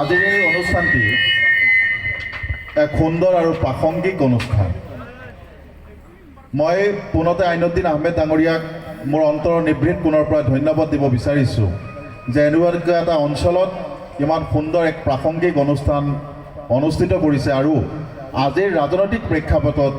আজিৰ এই অনুষ্ঠানটি এক সুন্দৰ আৰু প্ৰাসংগিক অনুষ্ঠান। মই পোনতে আইনুদ্দিন আহমেদ ডাঙৰীয়াক মোৰ অন্তৰৰ নিভৃত কোণৰ পৰা ধন্যবাদ দিব বিচাৰিছোঁ যে এনেকুৱা এটা অঞ্চলত ইমান সুন্দৰ এক প্ৰাসংগিক অনুষ্ঠান অনুষ্ঠিত কৰিছে আৰু আজিৰ ৰাজনৈতিক প্ৰেক্ষাপটত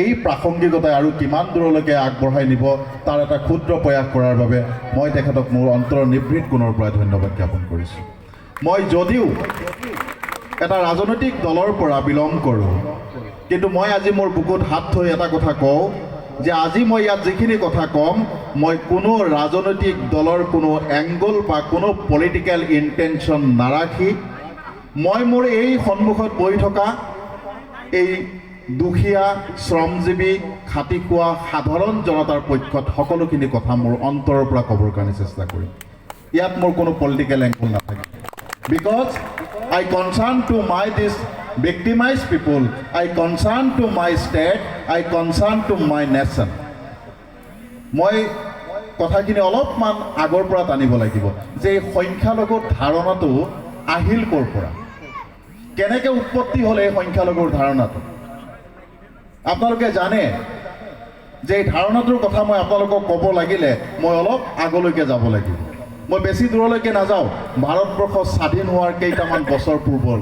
এই প্ৰাসংগিকতাই আৰু কিমান দূৰলৈকে আগবঢ়াই নিব তাৰ এটা ক্ষুদ্ৰ প্ৰয়াস কৰাৰ বাবে মই তেখেতক মোৰ অন্তৰৰ নিভৃত কোণৰ পৰা ধন্যবাদ জ্ঞাপন কৰিছোঁ। মই যদিও এটা ৰাজনৈতিক দলৰ পৰা বিলং কৰোঁ, কিন্তু মই আজি মোৰ বুকুত হাত থৈ এটা কথা কওঁ যে আজি মই ইয়াত যিখিনি কথা ক'ম, মই কোনো ৰাজনৈতিক দলৰ কোনো এংগল বা কোনো পলিটিকেল ইণ্টেনশ্যন নাৰাখি, মই মোৰ এই সন্মুখত বহি থকা এই দুখীয়া, শ্ৰমজীৱী খাটি খোৱা সাধাৰণ জনতাৰ পক্ষত সকলোখিনি কথা মোৰ অন্তৰৰ পৰা ক'বৰ কাৰণে চেষ্টা কৰিম। ইয়াত মোৰ কোনো পলিটিকেল এংগল নাথাকে। Because I concern to my this victimized people, I concern to my state, I concern to my nation. মই কথাখিনি অলপমান আগৰ পৰা টানিব লাগিব যে এই সংখ্যালঘুৰ ধাৰণাটো আহিল ক'ৰ পৰা? কেনেকৈ উৎপত্তি হ'ল এই সংখ্যালঘুৰ ধাৰণাটো? আপোনালোকে জানে যে এই ধাৰণাটোৰ কথা মই আপোনালোকক ক'ব লাগিলে মই অলপ আগলৈকে যাব লাগিব। মই বেছি দূৰলৈকে নাযাওঁ। ভাৰতবৰ্ষ স্বাধীন হোৱাৰ কেইটামান বছৰ পূৰ্বৰ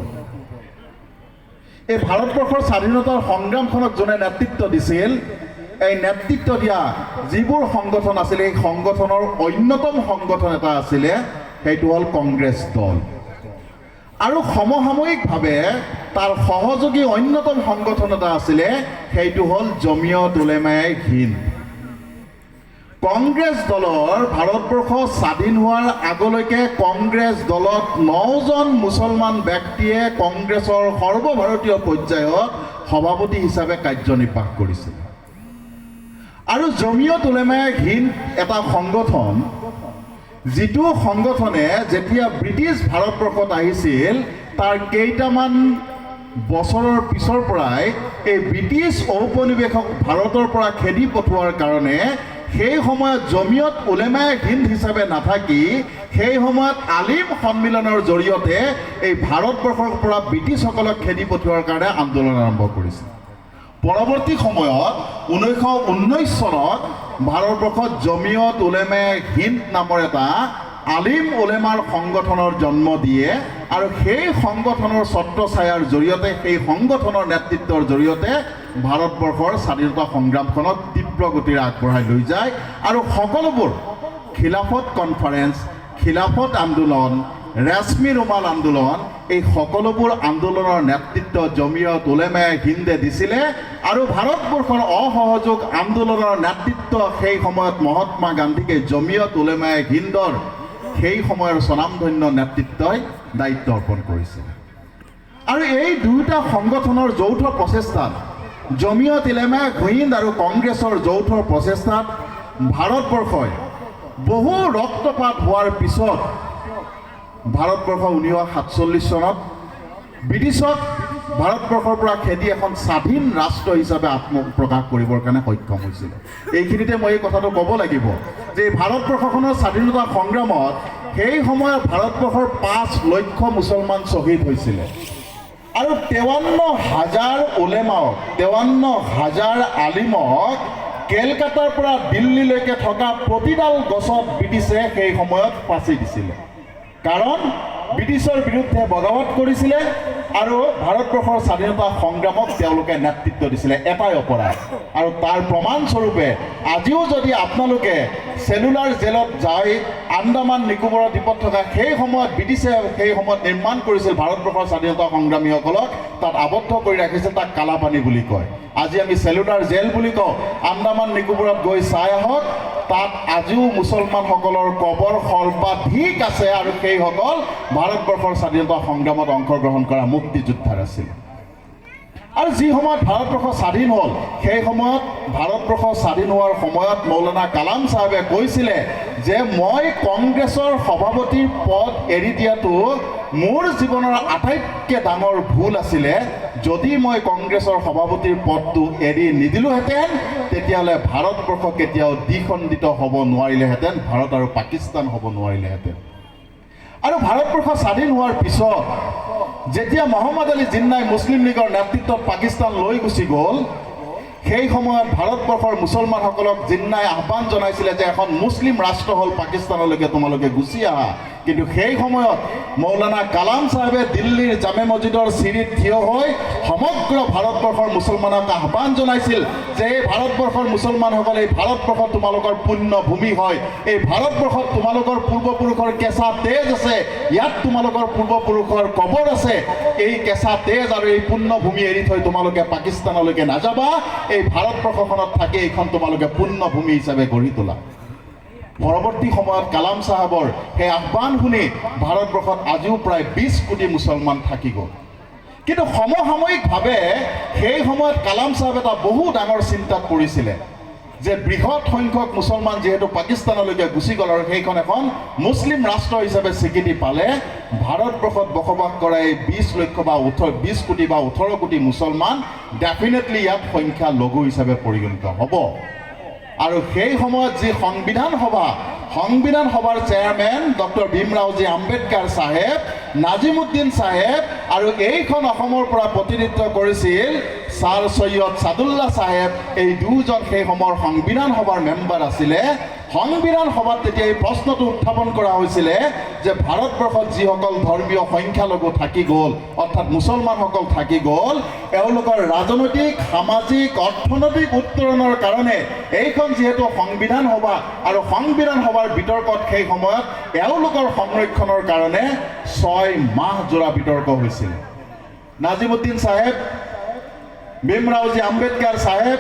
এই ভাৰতবৰ্ষৰ স্বাধীনতাৰ সংগ্ৰামখনক যোনে নেতৃত্ব দিছিল, এই নেতৃত্ব দিয়া যিবোৰ সংগঠন আছিলে, এই সংগঠনৰ অন্যতম সংগঠন এটা আছিলে, সেইটো হ'ল কংগ্ৰেছ দল। আৰু সমসাময়িকভাৱে তাৰ সহযোগী অন্যতম সংগঠন এটা আছিলে, সেইটো হ'ল জমিয়ত উলেমাই হিন্দ। কংগ্ৰেছ দলৰ ভাৰতবৰ্ষ স্বাধীন হোৱাৰ আগলৈকে কংগ্ৰেছ দলত নজন মুছলমান ব্যক্তিয়ে কংগ্ৰেছৰ সৰ্বভাৰতীয় পৰ্যায়ত সভাপতি হিচাপে কাৰ্যনিৰ্বাহ কৰিছিল। আৰু জমিয়ত উলেমাই হিন্দ এটা সংগঠন, যিটো সংগঠনে যেতিয়া ব্ৰিটিছ ভাৰতবৰ্ষত আহিছিল, তাৰ কেইটামান বছৰৰ পিছৰ পৰাই এই ব্ৰিটিছ ঔপনিৱেশক ভাৰতৰ পৰা খেদি পঠোৱাৰ কাৰণে সেই সময়ত জমিয়ত উলেমাই হিন্দ হিচাপে নাথাকি, সেই সময়ত আলিম সন্মিলনৰ জৰিয়তে এই ভাৰতবৰ্ষৰ পৰা ব্ৰিটিছসকলক খেদি পঠোৱাৰ কাৰণে আন্দোলন আৰম্ভ কৰিছিল পৰৱৰ্তী সময়ত ঊনৈছশ ঊনৈছ চনত ভাৰতবৰ্ষত জমিয়ত উলেমে হিন্দ নামৰ এটা আলিম উলেমাৰ সংগঠনৰ জন্ম দিয়ে আৰু সেই সংগঠনৰ ছত্ৰছায়াৰ জৰিয়তে, সেই সংগঠনৰ নেতৃত্বৰ জৰিয়তে ভাৰতবৰ্ষৰ স্বাধীনতা সংগ্ৰামখনক তীব্ৰ গতিৰে আগবঢ়াই লৈ যায় আৰু সকলোবোৰ খিলাফত কনফাৰেন্স খিলাফত আন্দোলন ৰেশমি ৰুমাল আন্দোলন, এই সকলোবোৰ আন্দোলনৰ নেতৃত্ব জমিয়ত উলেমে হিন্দে দিছিলে আৰু ভাৰতবৰ্ষৰ অসহযোগ আন্দোলনৰ নেতৃত্ব সেই সময়ত মহাত্মা গান্ধীকে জমিয়ত উলেমে হিন্দৰ সেই সময়ৰ স্বনামধন্য নেতৃত্বই দায়িত্ব অৰ্পণ কৰিছিলে। আৰু এই দুয়োটা সংগঠনৰ যৌথ প্ৰচেষ্টাত জমিয়ত ইলেমা হিন্দ আৰু কংগ্ৰেছৰ যৌথ প্ৰচেষ্টাত ভাৰতবৰ্ষই বহু ৰক্তপাত হোৱাৰ পিছত ভাৰতবৰ্ষ ঊনৈছশ সাতচল্লিছ চনত ব্ৰিটিছক ভাৰতবৰ্ষৰ পৰা খেদি এখন স্বাধীন ৰাষ্ট্ৰ হিচাপে আত্মপ্ৰকাশ কৰিবৰ কাৰণে সক্ষম হৈছিলে। এইখিনিতে মই এই কথাটো ক'ব লাগিব যে ভাৰতবৰ্ষখনৰ স্বাধীনতা সংগ্ৰামত সেই সময়ত ভাৰতবৰ্ষৰ পাঁচ লক্ষ মুছলমান শ্বহীদ হৈছিলে। আৰু তেৱন্ন হাজাৰ ওলেমাওক, তেৱন্ন হাজাৰ আলিমক কেলকাতাৰ পৰা দিল্লীলৈকে থকা প্ৰতিডাল গছত ব্ৰিটিছে সেই সময়ত ফাঁচি দিছিলে। কাৰণ ব্ৰিটিছৰ বিৰুদ্ধে বগাৱত কৰিছিলে আৰু ভাৰতবৰ্ষৰ স্বাধীনতা সংগ্ৰামক তেওঁলোকে নেতৃত্ব দিছিলে, এটাই অপৰাধ। আৰু তাৰ প্ৰমাণস্বৰূপে, আজিও যদি আপোনালোকে চেলুলাৰ জেলত যাই আন্দামান নিকোবৰ দ্বীপত থকা সেই সময়ত ব্ৰিটিছে সেই সময়ত নিৰ্মাণ কৰিছিল ভাৰতবৰ্ষৰ স্বাধীনতা সংগ্ৰামীসকলক, তাত আবদ্ধ কৰি ৰাখিছিল তাক কালাপানী বুলি কয়। আজি আমি চেলুলাৰ জেল বুলি কওঁ। আন্দামান, নিকোবৰত গৈ চাই আহক তাত আজিও মুছলমানসকলৰ কবৰ সৰ্বাধিক আছে আৰু সেইসকল ভাৰতবৰ্ষৰ স্বাধীনতা সংগ্ৰামত অংশগ্ৰহণ কৰা মুক্তিযোদ্ধাৰ আছিল। আৰু যি সময়ত ভাৰতবৰ্ষ স্বাধীন হ'ল, সেই সময়ত ভাৰতবৰ্ষ স্বাধীন হোৱাৰ সময়ত মৌলানা কালাম চাহাবে কৈছিলে যে, মই কংগ্ৰেছৰ সভাপতিৰ পদ এৰি দিয়াটো মোৰ জীৱনৰ আটাইতকৈ ডাঙৰ ভুল আছিলে। যদি মই কংগ্ৰেছৰ সভাপতিৰ পদটো এৰি নিদিলোহেঁতেন, তেতিয়াহ'লে ভাৰতবৰ্ষ কেতিয়াও দ্বিখণ্ডিত হ'ব নোৱাৰিলেহেঁতেন, ভাৰত আৰু পাকিস্তান হ'ব নোৱাৰিলেহেঁতেন। আৰু ভাৰতবৰ্ষ স্বাধীন হোৱাৰ পিছত, যেতিয়া মহম্মদ আলী জিন্নাই মুছলিম লীগৰ নেতৃত্বত পাকিস্তান লৈ গুচি গ'ল, সেই সময়ত ভাৰতবৰ্ষৰ মুছলমানসকলক জিন্নাই আহ্বান জনাইছিলে যে এখন মুছলিম ৰাষ্ট্ৰ হ'ল পাকিস্তানলৈকে তোমালোকে গুচি আহা। কিন্তু সেই সময়ত মৌলানা কালাম চাহেবে দিল্লীৰ জামে মছজিদৰ চিৰিত থিয় হৈ সমগ্ৰ ভাৰতবৰ্ষৰ মুছলমানক আহ্বান জনাইছিল যে এই ভাৰতবৰ্ষৰ মুছলমানসকল, এই ভাৰতবৰ্ষ তোমালোকৰ পুণ্য ভূমি হয়। এই ভাৰতবৰ্ষত তোমালোকৰ পূৰ্বপুৰুষৰ কেঁচা তেজ আছে। ইয়াত তোমালোকৰ পূৰ্বপুৰুষৰ কবৰ আছে। এই কেঁচা তেজ আৰু এই পুণ্য ভূমি এৰি থৈ তোমালোকে পাকিস্তানলৈকে নাযাবা। এই ভাৰতবৰ্ষখনত থাকি এইখন তোমালোকে পুণ্য ভূমি হিচাপে গঢ়ি তোলা। পৰৱৰ্তী সময়ত কালাম চাহাবৰ সেই আহ্বান শুনি ভাৰতবৰ্ষত আজিও প্ৰায় বিছ কোটি মুছলমান থাকি গ'ল। কিন্তু সমসাময়িকভাৱে সেই সময়ত কালাম চাহাব এটা বহু ডাঙৰ চিন্তাত পৰিছিলে যে বৃহৎ সংখ্যক মুছলমান যিহেতু পাকিস্তানলৈকে গুচি গ'ল আৰু সেইখন এখন মুছলিম ৰাষ্ট্ৰ হিচাপে স্বীকৃতি পালে, ভাৰতবৰ্ষত বসবাস কৰা এই বিছ লক্ষ বা ওঠৰ বিছ কোটি বা ওঠৰ কোটি মুছলমান ডেফিনেটলি ইয়াত সংখ্যা লঘু হিচাপে পৰিগণিত হ'ব। আৰু সেই সময়ত যি সংবিধান সভা, সংবিধান সভাৰ চেয়াৰমেন ডক্টৰ ভীমৰাওজী আম্বেদকাৰ চাহেব, নাজিমুদ্দিন চাহেব আৰু এইখন অসমৰ পৰা প্ৰতিনিধিত্ব কৰিছিল ছাৰ সৈয়দ ছাদুল্লাহ চাহেব। এই দুজন সেই সময়ৰ সংবিধান সভাৰ মেম্বাৰ আছিলে সংবিধান সভাত তেতিয়া এই প্ৰশ্নটো উত্থাপন কৰা হৈছিলে যে ভাৰতবৰ্ষত যিসকল ধৰ্মীয় সংখ্যালঘু থাকি গ'ল, অৰ্থাৎ মুছলমানসকল থাকি গ'ল, এওঁলোকৰ ৰাজনৈতিক, সামাজিক, অৰ্থনৈতিক উত্তৰণৰ কাৰণে এইখন যিহেতু সংবিধান সভা আৰু সংবিধান সভাৰ বিতৰ্কত সেই সময়ত এওঁলোকৰ সংৰক্ষণৰ কাৰণে ছয় মাহ জোৰা বিতৰ্ক হৈছিল। নাজিমুদ্দিন চাহেব, ভীমৰাওজী আম্বেদকাৰ চাহেব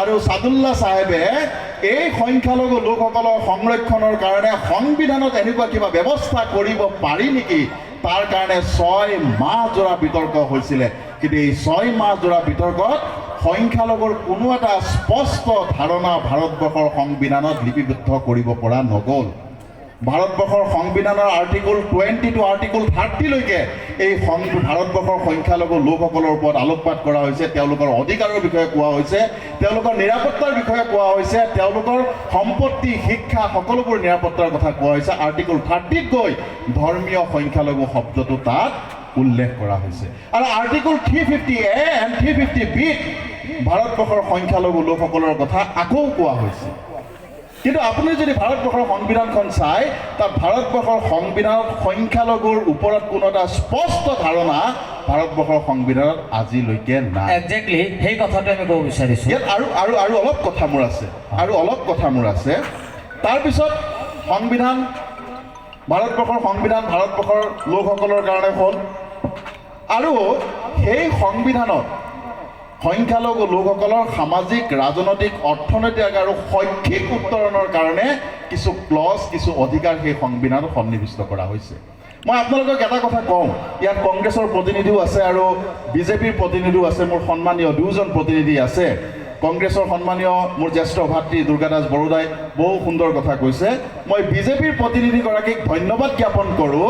আৰু ছাদুল্লাহ চাহেবে এই সংখ্যালঘু লোকসকলৰ সংৰক্ষণৰ কাৰণে সংবিধানত এনেকুৱা কিবা ব্যৱস্থা কৰিব পাৰি নেকি? তাৰ কাৰণে ছয় মাহ জোৰা বিতৰ্ক হৈছিলে। কিন্তু এই ছয় মাহ জোৰা বিতৰ্কত সংখ্যালঘুৰ কোনো এটা স্পষ্ট ধাৰণা ভাৰতবৰ্ষৰ সংবিধানত লিপিবদ্ধ কৰিব পৰা নগ'ল। ভাৰতবৰ্ষৰ সংবিধানৰ আৰ্টিকল টুৱেণ্টি টু আৰ্টিকল থাৰ্টিলৈকে এই সং, ভাৰতবৰ্ষৰ সংখ্যালঘু লোকসকলৰ ওপৰত আলোকপাত কৰা হৈছে, তেওঁলোকৰ অধিকাৰৰ বিষয়ে কোৱা হৈছে, তেওঁলোকৰ নিৰাপত্তাৰ বিষয়ে কোৱা হৈছে, তেওঁলোকৰ সম্পত্তি, শিক্ষা, সকলোবোৰ নিৰাপত্তাৰ কথা কোৱা হৈছে। আৰ্টিকল থাৰ্টিত গৈ ধৰ্মীয় সংখ্যালঘু শব্দটো তাত উল্লেখ কৰা হৈছে। আৰু article three fifty A and three fifty বিত ভাৰতবৰ্ষৰ সংখ্যালঘু লোকসকলৰ কথা আকৌ কোৱা হৈছে। কিন্তু আপুনি যদি ভাৰতবৰ্ষৰ সংবিধানখন চাই তাত ভাৰতবৰ্ষৰ সংবিধানত সংখ্যালঘুৰ ওপৰত কোনো এটা স্পষ্ট ধাৰণা ভাৰতবৰ্ষৰ সংবিধানত আজিলৈকে নাই। একজেক্টলি সেই কথাটো আমি ক'ব বিচাৰিছোঁ। ইয়াত আৰু আৰু আৰু অলপ কথা মোৰ আছে আৰু অলপ কথা মোৰ আছে। তাৰপিছত সংবিধান ভাৰতবৰ্ষৰ সংবিধান ভাৰতবৰ্ষৰ লোকসকলৰ কাৰণে হ'ল। আৰু সেই সংবিধানত সংখ্যালঘু লোকসকলৰ সামাজিক, ৰাজনৈতিক, অৰ্থনৈতিক আৰু শৈক্ষিক উত্তৰণৰ কাৰণে কিছু ক্লজ কিছু অধিকাৰ সেই সংবিধানত সন্নিৱিষ্ট কৰা হৈছে। মই আপোনালোকক এটা কথা কওঁ, ইয়াত কংগ্ৰেছৰ প্ৰতিনিধিও আছে আৰু বিজেপিৰ প্ৰতিনিধিও আছে, মোৰ সন্মানীয় দুজন প্ৰতিনিধি আছে। কংগ্ৰেছৰ সন্মানীয় মোৰ জ্যেষ্ঠ ভাতৃ দুৰ্গাদাস বড়োদাই বহু সুন্দৰ কথা কৈছে। মই বিজেপিৰ প্ৰতিনিধিগৰাকীক ধন্যবাদ জ্ঞাপন কৰোঁ।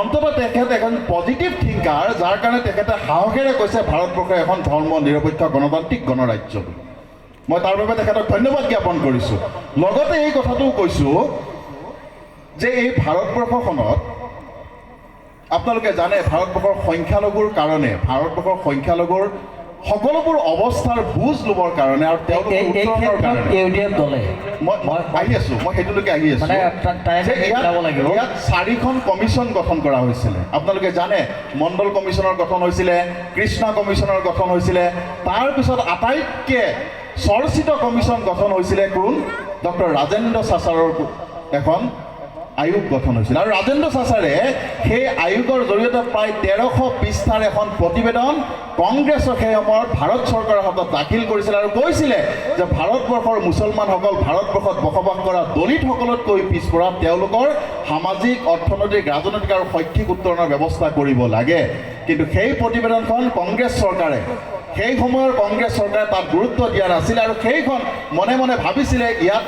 অন্ততঃ তেখেত এখন পজিটিভ থিংকাৰ যাৰ কাৰণে তেখেতে সাহসেৰে কৈছে ভাৰতবৰ্ষ এখন ধৰ্ম নিৰপেক্ষ গণতান্ত্ৰিক গণৰাজ্য মই তাৰ বাবে তেখেতক ধন্যবাদ জ্ঞাপন কৰিছোঁ। লগতে এই কথাটোও কৈছোঁ যে এই ভাৰতবৰ্ষখনত, আপোনালোকে জানে, ভাৰতবৰ্ষৰ সংখ্যালঘুৰ কাৰণে, ভাৰতবৰ্ষৰ সংখ্যালঘুৰ সকলোবোৰ অৱস্থাৰ বুজ ল'বৰ কাৰণে আৰু তেওঁলোকৰ দলে মই মই আহি আছোঁ মই সেইটোলৈকে আহি আছোঁ। মানে। ইয়াত চাৰিখন কমিশ্যন গঠন কৰা হৈছিলে। আপোনালোকে জানে মণ্ডল কমিশ্যনৰ গঠন হৈছিলে কৃষ্ণা কমিশ্যনৰ গঠন হৈছিলে। তাৰপিছত আটাইতকৈ চৰ্চিত কমিশ্যন গঠন হৈছিলে কোন? ডক্টৰ ৰাজেন্দ্ৰ চাচাৰৰ এখন। আয়োগ গঠন হৈছিল। আৰু ৰাজেন্দ্ৰ চাচাৰে সেই আয়োগৰ জৰিয়তে প্ৰায় তেৰশ পৃষ্ঠাৰ এখন প্ৰতিবেদন কংগ্ৰেছৰ সেই সময়ত ভাৰত চৰকাৰৰ হাতত দাখিল কৰিছিলে আৰু কৈছিলে যে ভাৰতবৰ্ষৰ মুছলমানসকল ভাৰতবৰ্ষত বসবাস কৰা দলিতসকলতকৈ পিছপৰা তেওঁলোকৰ সামাজিক, অৰ্থনৈতিক, ৰাজনৈতিক আৰু শৈক্ষিক উত্তৰণৰ ব্যৱস্থা কৰিব লাগে। কিন্তু সেই প্ৰতিবেদনখন কংগ্ৰেছ চৰকাৰে সেই সময়ৰ কংগ্ৰেছ চৰকাৰে তাত গুৰুত্ব দিয়া নাছিল আৰু সেইখন মনে মনে ভাবিছিলে ইয়াত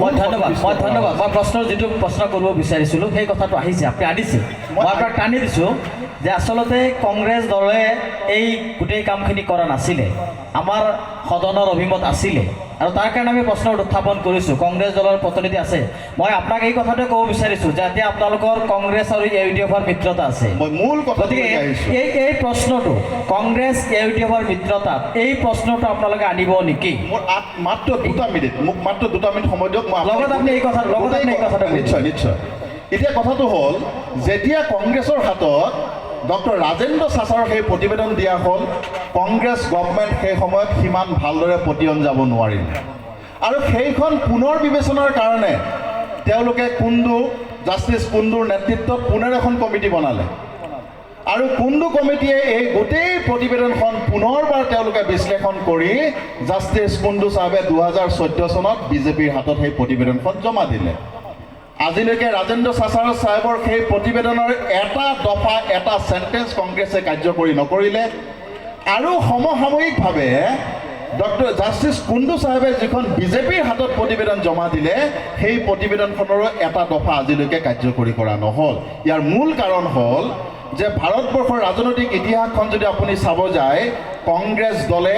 মই ধন্যবাদ মই ধন্যবাদ মই প্ৰশ্নৰ যিটো প্ৰশ্ন কৰিব বিচাৰিছিলোঁ সেই কথাটো আহিছে আপুনি আনিছে। মই আপোনাক টানি দিছোঁ যে আচলতে কংগ্ৰেছ দলে এই গোটেই কামখিনি কৰা নাছিলে। আমাৰ সদনৰ অভিমত আছিলে। আৰু তাৰ কাৰণে আমি প্ৰশ্ন উত্থাপন কৰিছোঁ কংগ্ৰেছ দলৰ প্ৰতিনিধি আছে। মই আপোনাক এই কথাটোৱে ক'ব বিচাৰিছোঁ যে এতিয়া আপোনালোকৰ কংগ্ৰেছ আৰু ইউ ডি এফৰ মিত্ৰতা আছে। মই মূল গতিকে এই এই প্ৰশ্নটো কংগ্ৰেছ ইউ ডি এফৰ মিত্ৰতাত এই প্ৰশ্নটো আপোনালোকে আনিব নেকি? মোৰ মাত্ৰ দুটা মিনিট মোক মাত্ৰ দুটা মিনিট সময় দিয়ক লগত আপুনি এই কথা- লগত আপুনি এই কথাটো নিশ্চয় নিশ্চয়। এতিয়া কথাটো হ'ল যেতিয়া কংগ্ৰেছৰ হাতত ডক্টৰ ৰাজেন্দ্ৰ চাচাৰৰ সেই প্ৰতিবেদন দিয়া হ'ল, কংগ্ৰেছ গভমেণ্ট সেই সময়ত সিমান ভালদৰে পতিয়ন যাব নোৱাৰিল। আৰু সেইখন পুনৰ বিবেচনাৰ কাৰণে তেওঁলোকে কুণ্ডু জাষ্টিছ কুণ্ডুৰ নেতৃত্বত পুনৰ এখন কমিটি বনালে। আৰু কুণ্ডু কমিটিয়ে এই গোটেই প্ৰতিবেদনখন পুনৰবাৰ তেওঁলোকে বিশ্লেষণ কৰি জাষ্টিছ কুণ্ডু চাহাবে দুহেজাৰ চৈধ্য চনত বিজেপিৰ হাতত সেই প্ৰতিবেদনখন জমা দিলে। আজিলৈকে ৰাজেন্দ্ৰ চাচাৰ চাহেবৰ সেই প্ৰতিবেদনৰ এটা দফা, এটা চেণ্টেঞ্চ কংগ্ৰেছে কাৰ্যকৰী নকৰিলে। আৰু সমসাময়িকভাৱে ডক্টৰ জাষ্টিছ কুণ্ডু চাহেবে যিখন বিজেপিৰ হাতত প্ৰতিবেদন জমা দিলে, সেই প্ৰতিবেদনখনৰো এটা দফা আজিলৈকে কাৰ্যকৰী কৰা নহ'ল। ইয়াৰ মূল কাৰণ হ'ল যে ভাৰতবৰ্ষৰ ৰাজনৈতিক ইতিহাসখন যদি আপুনি চাব যায়, কংগ্ৰেছ দলে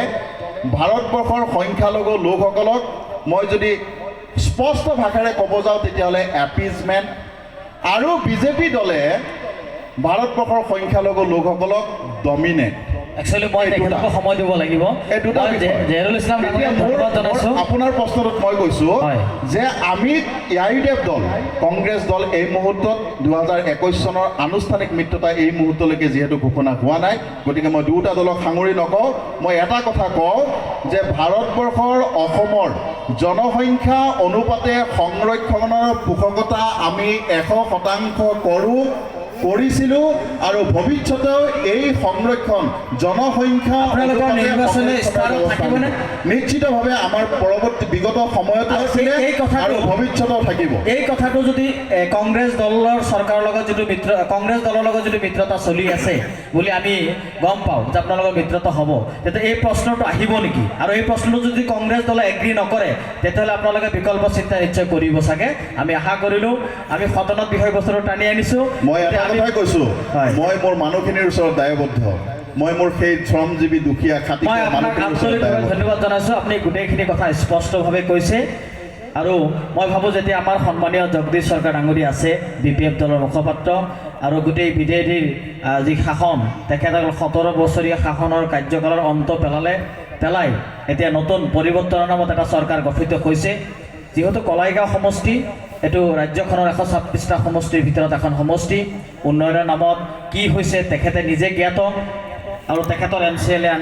ভাৰতবৰ্ষৰ সংখ্যালঘু লোকসকলক, মই যদি স্পষ্ট ভাষাৰে ক'ব যাওঁ তেতিয়াহ'লে এপিজমেণ্ট আৰু বিজেপি দলে ভাৰতবৰ্ষৰ সংখ্যালঘু লোকসকলক ডমিনেট একচুৱেলি মই দুটা। সময় দিব লাগিব। দুটা বিষয়। ইছলাম জনাইছোঁ। আপোনাৰ প্ৰশ্নটোত মই কৈছোঁ যে আমি ইয়াইডেফ দল কংগ্ৰেছ দল এই মুহূৰ্তত দুহেজাৰ একৈছ চনৰ আনুষ্ঠানিক মিত্ৰতা এই মুহূৰ্তলৈকে যিহেতু ঘোষণা হোৱা নাই গতিকে মই দুয়োটা দলক সাঙুৰি নকওঁ। মই এটা কথা কওঁ যে ভাৰতবৰ্ষৰ অসমৰ জনসংখ্যা অনুপাতে সংৰক্ষণৰ পোষকতা আমি এশ শতাংশ কৰোঁ। কৰিছিলোঁ আৰু ভৱিষ্যতেও এই সংৰক্ষণ জনসংখ্যা? নিশ্চিতভাৱে আমাৰ পৰৱৰ্তী বিগত সময়তো আৰু আছিলে আৰু ভৱিষ্যতেও থাকিব। এই কথাটো যদি কংগ্ৰেছ দলৰ চৰকাৰৰ লগত যিটো মিত্ৰ কংগ্ৰেছ দলৰ লগত যিটো মিত্ৰতা চলি আছে বুলি আমি গম পাওঁ যে আপোনালোকৰ মিত্ৰতা হ'ব তেতিয়া এই প্ৰশ্নটো আহিব নেকি? আৰু এই প্ৰশ্নটো যদি কংগ্ৰেছ দলে এগ্ৰী নকৰে তেতিয়াহ'লে আপোনালোকে বিকল্প চিন্তা নিশ্চয় কৰিব চাগে। আমি আশা কৰিলোঁ আমি সদনত বিষয়বস্তুটো টানি আনিছোঁ। মই কথাই কৈছোঁ। মই মোৰ মানুহখিনিৰ ওচৰত দায়বদ্ধ। মই মোৰ সেই শ্ৰমজীৱী দুখীয়া খাতি ধন্যবাদ জনাইছোঁ। আপুনি গোটেইখিনি কথা স্পষ্টভাৱে কৈছে। আৰু মই ভাবোঁ যেতিয়া আমাৰ সন্মানীয় জগদীশ চৰকাৰ ডাঙৰীয়া আছে বি পি এফ দলৰ মুখপাত্ৰ আৰু গোটেই বিজেডিৰ আহ, যি শাসন তেখেতসকল সোতৰ বছৰীয়া শাসনৰ কাৰ্যকালৰ অন্ত পেলালে পেলাই এতিয়া নতুন পৰিৱৰ্তনৰ নামত এটা চৰকাৰ গঠিত হৈছে। যিহেতু কলাইগাঁও সমষ্টি এইটো ৰাজ্যখনৰ এশ ছাব্বিছটা সমষ্টিৰ ভিতৰত এখন সমষ্টি। উন্নয়নৰ নামত কি হৈছে, তেখেতে নিজে জ্ঞাত আৰু তেখেতৰ এম চি এ